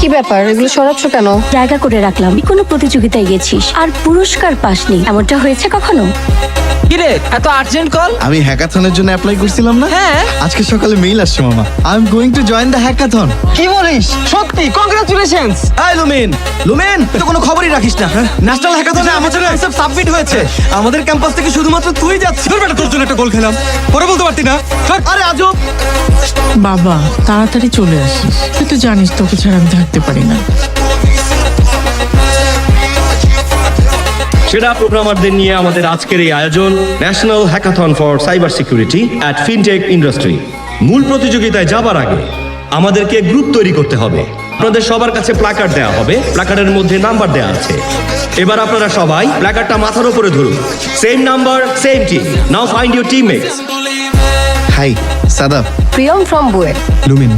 কি ব্যাপার? এগুলো সরাচ্ছ কেন? জায়গা করে রাখলাম। কোনো প্রতিযোগিতায় গেছিস? আর পুরস্কার পাসনি। এমনটা হয়েছে কখনো? কিরে এত আর্জেন্ট কল আমি হ্যাকাথনের জন্য অ্যাপ্লাই করছিলাম না? হ্যাঁ। আজকে সকালে মেইল আসছে মামা। I am going to join the hackathon কি বলিস? সত্যি? কংগ্রাচুলেশনস এই লুমিন লুমিন তুই তো কোনো খবরই রাখিস না ন্যাশনাল হ্যাকাথনে আমাদের কনসেপ্ট সাবমিট হয়েছে। আমাদের ক্যাম্পাস থেকে শুধুমাত্র তুই যাচ্ছিস। তোর বেটা তোর জন্য একটা গোল খেলাম। পরে বলতে পারতি না। আরে আজব! বাবা, তাড়াতাড়ি চলে আসিস। তুই তো জানিস তোকে ছাড়া আমি থাকতে পারি না। সেরা প্রোগ্রামারদের নিয়ে আমাদের আজকের এই আয়োজন national hackathon for cyber security at fintech industry মূল প্রতিযোগিতায় যাবার আগে আমাদেরকে গ্রুপ তৈরি করতে হবে। আপনাদের সবার কাছে প্ল্যাকার্ড দেওয়া হবে। প্ল্যাকার্ডের মধ্যে নাম্বার দেওয়া আছে। এবার আপনারা সবাই প্ল্যাকার্ডটা মাথার উপরে ধরুন। Same number same team now find your teammates hi Shadab Priyam from BUET Lumen